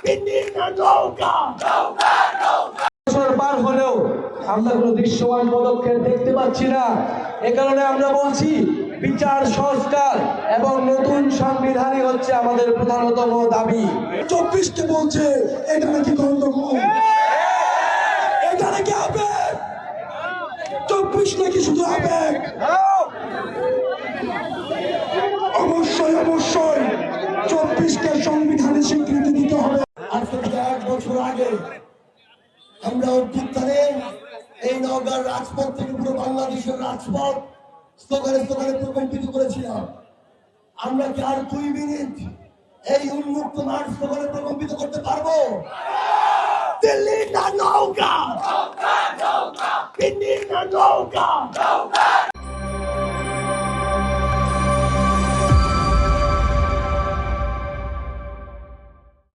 পিন্ডি বছর পার হলেও আমরা কোনো দৃশ্যমান পদক্ষেপ দেখতে পাচ্ছি না। এ কারণে আমরা বলছি বিচার সংস্কার এবং নতুন সংবিধানই হচ্ছে আমাদের প্রধানতম দাবি। চব্বিশকে বলছে এটা নাকি গন্ডগোল? এটা নাকি আবেগ চব্বিশ নাকি শুধু আবেগ? অবশ্যই অবশ্যই। চব্বিশকে সংবিধানে স্বীকৃতি দিতে হবে। এক বছর আগে আমরা অভ্যুত্থানে এই নওগাঁর রাজপথ থেকে পুরো বাংলাদেশের রাজপথ স্লোগানে স্লোগানে প্রকম্পিত করেছিলাম। আমরা কি আর দুই মিনিট এই উন্মুক্ত মাঠ স্লোগানে প্রকম্পিত করতে পারব? দিল্লি না নৌকা পিন্ডি না নৌকা